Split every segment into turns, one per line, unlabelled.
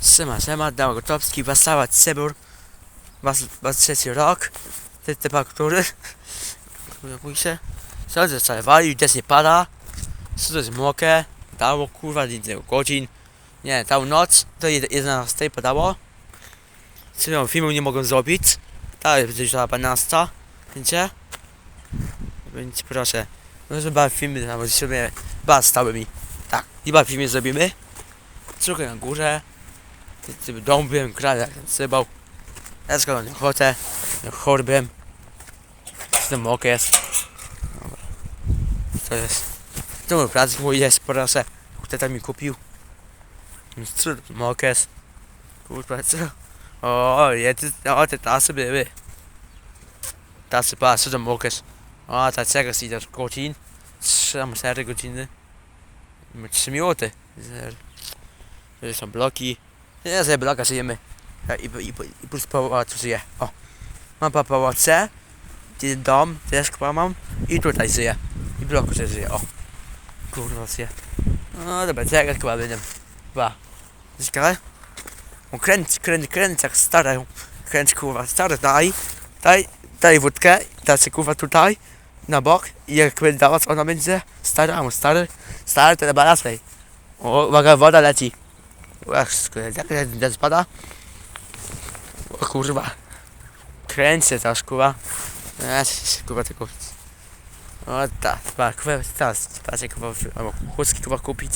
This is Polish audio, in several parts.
Sema, sema, Dał Gotowski, Wasała Cebur, was, was trzeci rok, ty typa który, mój się, co to jest wali, też nie pada, to jest mokę, dało kurwa, nie godzin, nie, tą noc, do jed- 11 padało, co filmu nie mogą zrobić, dalej będzie już 12, wiecie, więc proszę, no żeby filmy, tam sobie, ba stałymi, tak, chyba filmy zrobimy, trochę na górze, tym kraj jak ten cybał. Ja skoro na ochotę, chorbem. Z tym ok jest. Dobra. To jest. To mój plac mój jest, proszę. Kto mi kupił? Więc co to mok jest? Kurwa, co? O, je, ty, o, te tasy były. Tasy, to mok jest? O, ta cega idzie godzin. Trzy, tam cztery godziny. Trzy minuty. To są bloki. Ja sobie bloka żyjemy. Ja, I, i, i plus pałacu żyję. O. Mam pa pałace. Dom, też mam. I tutaj żyję. I bloku też żyję. O. Kurwa żyję. No dobra, czekaj chyba będę. Chyba. Ciekawe? O, kręć, kręć, kręć jak stare. Kręć kurwa, stare daj. Daj, daj wódkę. Daj się kurwa tutaj. Na bok. I jak będzie dawać, ona będzie stara, a stary. Stary to na balasej. O, uwaga, woda leci. Jak spada? O kurwa. Kręcę też kurwa. Eee, kurwa tylko. O tak, tak, kurwa, teraz, patrzcie kurwa, albo chustki kurwa kupić.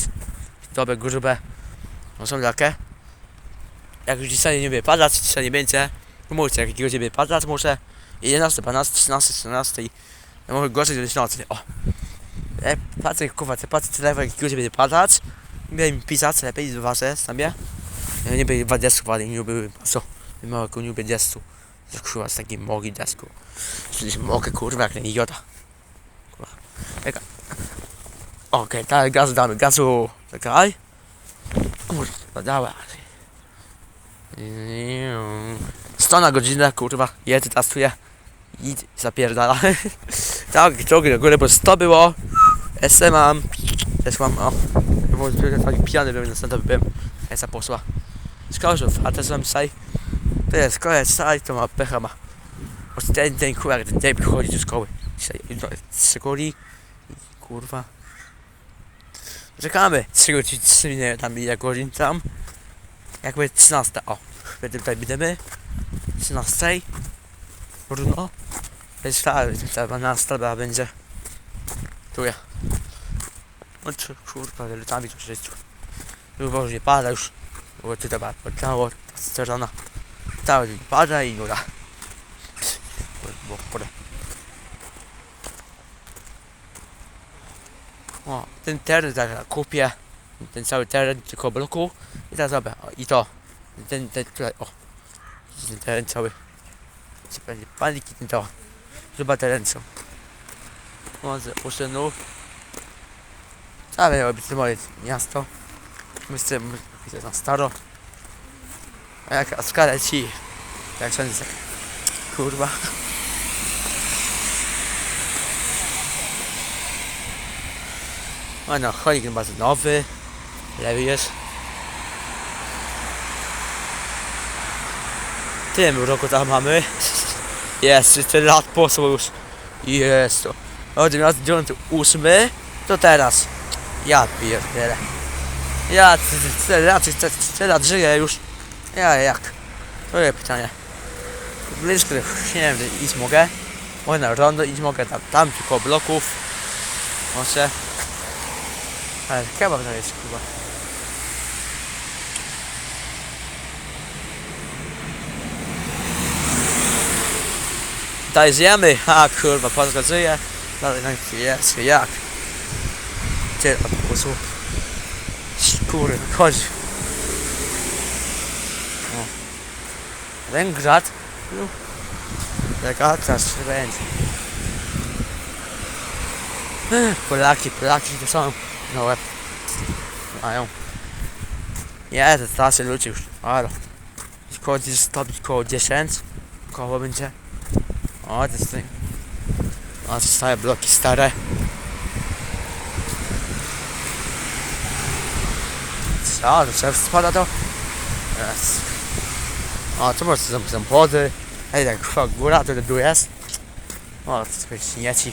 Dobre, grube. No są takie. Jak już dzisiaj nie będzie padać, dzisiaj nie będzie. Mówcie, jak jakiegoś nie padać, muszę 11, 12, 13, 14. Ja mogę gorzej do nocy. O. E, patrzę kurwa, te patrzę lewo, jak jakiegoś będzie padać. Miałem pisać lepiej z wasze sobie. Ja nie byłem 20 wali, nie byłem co? Nie ma nie lubię destu. Kurwa z takiej mogi desku. Przecież mogę kurwa jak nie idiota. Kurwa. Okej, tak, gaz damy, gazu. Czekaj. Kurwa, dała. 100 na godzinę, kurwa, jedzie, tastuje. I zapierdala. tak, drogi do góry, bo 100 było. SM mam. Też mam, o. Pijany byłem, następny byłem. Esa posła. Skorzów, a też mam dzisiaj. To jest koniec, saj, to ma pecha ma. Bo ten dzień, kurwa, ten dzień przychodzi do szkoły. Dzisiaj, no, trzy goli. Kurwa. Czekamy. Trzy godziny, trzy tam ile godzin tam. Jakby 13, o. Będę tutaj będziemy. 13. Bruno. Jest ta, ta 12 chyba będzie. Tu ja. No czy, kurwa, latami to życiu. Już nie pada już. Bo ty chyba poddało, strzelona. Cały dzień pada i nuda. Bo, o, ten teren zaraz kupię. Ten cały teren tylko bloku. I teraz dobra, o, i to. Ten, ten tutaj, o. Ten teren cały. Będzie paniki ten to. Chyba teren są. Może uszynów. Ale robić to moje miasto. Myślę, że na staro. A jak skala ci. Jak sądzę. Kurwa. O no, cholik bardzo nowy. Lewy jest. Tym roku tam mamy. Jest, 4 lat poszło już. Jest to. Od 98 to teraz. Ja pierdolę. Ja 4 lat, 4 lat żyję już. Ja jak? To jest pytanie. Blisko, nie wiem, iść mogę. Mogę na rondo iść mogę tam, tam tylko bloków. Może. Ale kebab to jest chyba. Tutaj zjemy. A kurwa, Polska żyje. Dalej na jest jak. Gdzie po prostu. Kurwa, chodź. Węgrzad. No. Taka teraz będzie. Polaki, Polaki to są na łeb. Mają. Nie, to starsze ludzie już. Ale. Koło stopić koło 10. Koło będzie. O, to jest. O, to stare bloki stare. Co, to trzeba spada to? Yes. O, tu masz są samochody. Ej, tak chyba góra to tu jest. O, to tylko śmieci.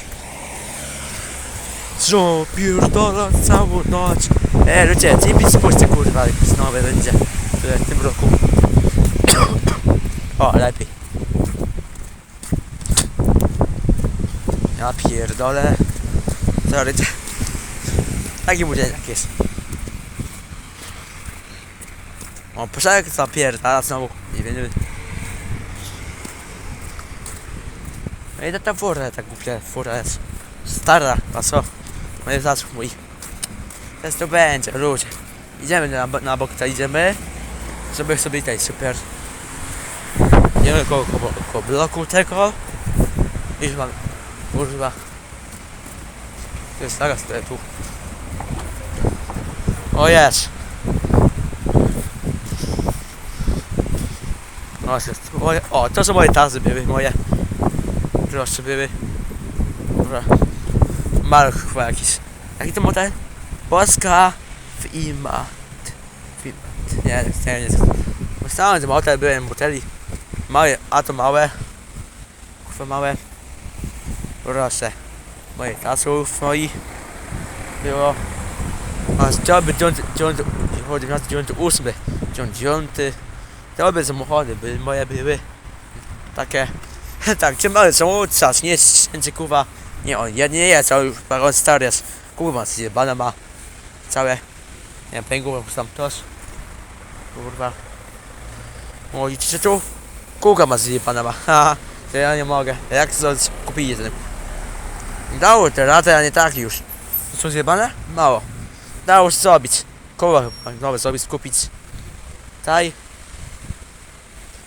Co pierdolę całą noc. Ej, ludzie, mi spójrzcie kurwa, jakiś nowy będzie. Tyle w tym roku. O, lepiej. Ja pierdolę. Sorry. Taki budzinek jest. O, poszedł zapierdala znowu. Nie wiem. No i ta fura, ta głupia fura jest. Stara, a co? No jest zasób mój. Teraz to będzie, ludzie. Idziemy na, na bok, to idziemy. Żeby sobie tutaj super. Idziemy koło, koło, koło bloku tego. Już mam, kurwa. To jest tutaj tu. O jest. Jest. Moje, o, to są moje tazy były, moje. Proszę były. Dobra. Maluch chyba jakiś. Jaki to model? Polska w imat. W imat. Nie, nie, nie. Myślałem, że model byłem moteli. Małe, a to małe. Kurwa małe. Proszę. Moje tasów moi. Było. A z joby 98. 9. Dobre samochody były, moje były. Takie. Tak, czy małe są czas, nie jest kurwa. Nie on, ja nie jest, ale już on stary jest. Kurwa, zjebane ma. Całe. Nie wiem, pęgu tam też. Kurwa. O, widzicie tu? Kurwa ma zjebane ma. Haha. Ja nie mogę. Jak to kupić ten? Dało te lata, a nie tak już. To są zjebane? Mało. Dało się zrobić. Kurwa, nowe zrobić, kupić. Taj.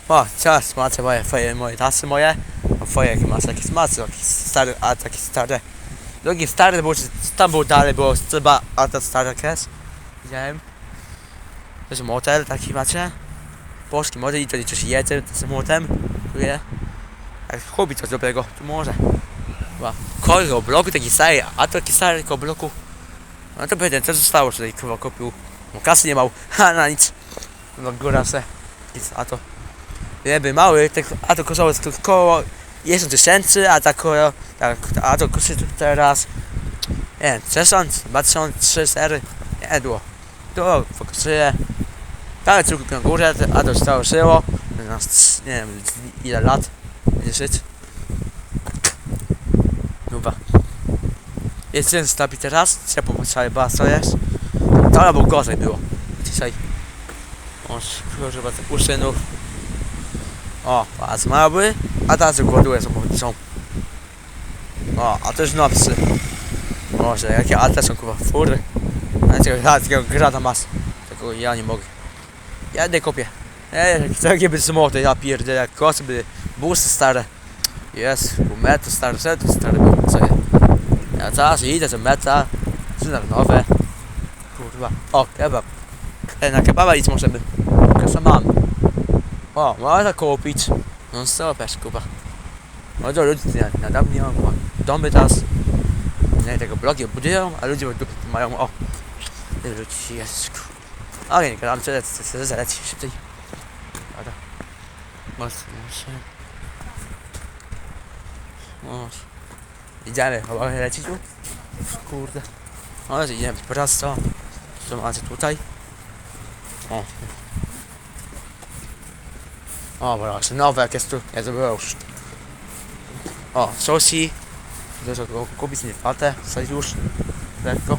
O, czas, macie moje, twoje, moje tasy moje. A twoje, jakie masz, jakieś macie, jakieś stare, a takie stare. Drugi stary, bo tam był dalej, było trzeba, a to stare jest. Widziałem. To jest motel, taki macie. Polski motel i to coś jedzie z motem. Czuję. Jak hobby coś dobrego, to może. Chyba. Kolego bloku taki stary, a to taki stary koło bloku. No to będę, co zostało tutaj, chyba kupił. No kasy nie mał, ha na nic. No góra se. A to. Jakby mały, tak, a to kosztowało tylko około 10 tysięcy, a tak około, tak, a to kosztuje teraz, nie wiem, 1000, 2000, 3, 4, nie było. To fokusuje, tak, tylko na górze, a to stało żyło, na, nie wiem, ile lat będzie żyć. Chyba. Jest jeden stabi teraz, ciepło całej baso jest. To albo gorzej było. Dzisiaj. O, chyba tych uszynów. O, a zmarły, a teraz głoduje z są. O, a już nopsy. Może, jakie, a te są chyba fury. A takiego, takiego grada mas. Tego ja nie mogę. Ja kopię. Ej, takie by samochody, ja pierdolę, kosy by, busy stare. Jest, stare, to stare były, co ja. Ja teraz idę do metra, synar nowe. Kurwa. O, kebab. Ej, na kebaba iść możemy. Kasa mam. O, można kupić. No super, kurwa. No to ludzie na, na dom nie mają. Domy teraz. Nie, tego bloki budują, a ludzie mają. O. Ludzi kurwa. Ale nie gadam, co lecę, zaleci szybciej. Dobra. Mocno się. O. Idziemy, chyba leci tu? Kurde. No, idziemy prosto. Co macie tutaj? O. O, proszę, nowe jak jest tu. Ja było już. O, sosi. Dużo go kupić nie fatę. Coś już. Lekko.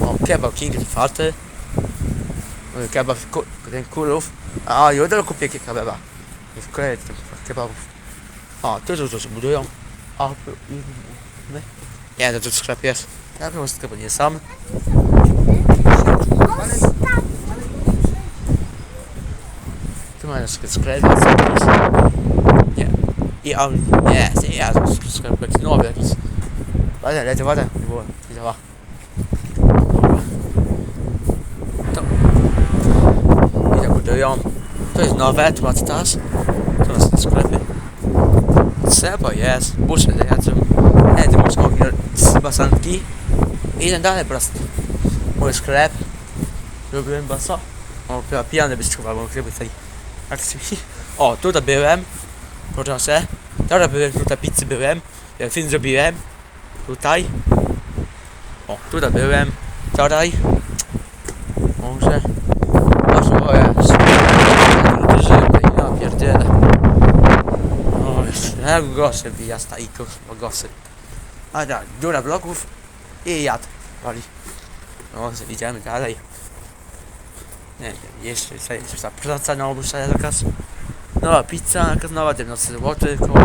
O, kebab king faty. Kebab ku, ten kulów. A, jutro kupię kebaba. Wkleję ten kebabów. O, tu dużo się budują. My? Nie, to tu sklep jest. Ja prostu sklepu nie sam. Tu mają sklep, sklep jest jakiś. Nie. I on, nie, nie, ja to sklep jakiś nowy jakiś. Wodę, lecie wodę, nie było, nie działa. To. I tak budują. To jest nowe, tu macie też. Tu macie te sklepy. Trzeba jest, busze jedzą. Nie, ty masz ognia z basanki. I idę dalej po prostu. Mój sklep. Robiłem baso. O, chyba pijany byś chyba, bo chyba tutaj... Się... O, tutaj byłem. Proszę. Teraz byłem, tutaj pizzy byłem. Ja film zrobiłem. Tutaj. O, tutaj byłem. Wczoraj. Może. Jest. Żywy, ja pierdzielę. O, jeszcze, gosy wyjazda i tu, bo gosy. A tak, dziura bloków i jad. Wali. No, idziemy dalej. Nie wiem, jeszcze, co jest ta praca na obu zakaz. Nowa pizza, nakaz nowa 19 zł, koło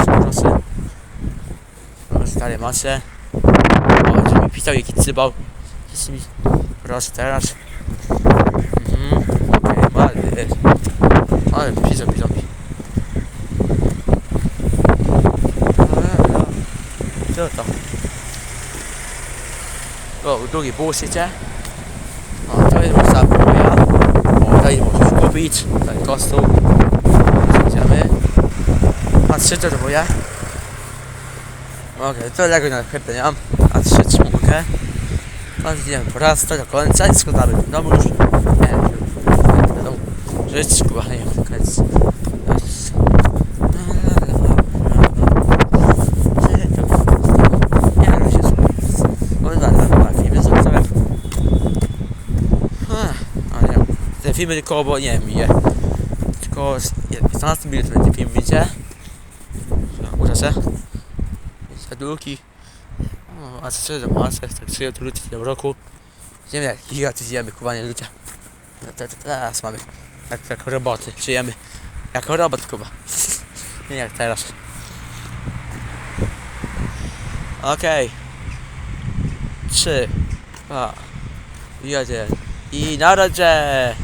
8 groszy. No, stare masze. O, że mi pisał jaki cybał. Jeszcze mi... Proszę teraz. Mhm, okej, okay, ale, ale pisał, pisał. Co to? O, drugi bullshicie. O, to jest można moja. O, tutaj możesz kupić. Tutaj kostu. Idziemy. A trzy to moja. Okej, to Lego na chyba nie mam. A trzy trzymkę. No po raz, to do końca i składamy do domu już. Nie wiem. Żyć, kurwa, nie wiem, koniec. Nie, no się Oj, dobra, dobra, filmy zostawiam. Ale te filmy tylko, bo nie wiem, z- nie, 15 minut będzie film, widzicie? Uda się. Zadłuki. O, a co się za masę, tak 3 luty w tym roku. Idziemy jak gigaty zjemy, kuwanie ludzie. No teraz mamy. Jak, jak roboty, żyjemy. Jako robot, kuba. Nie jak teraz. Okej. Trzy, dwa, jeden. I na razie!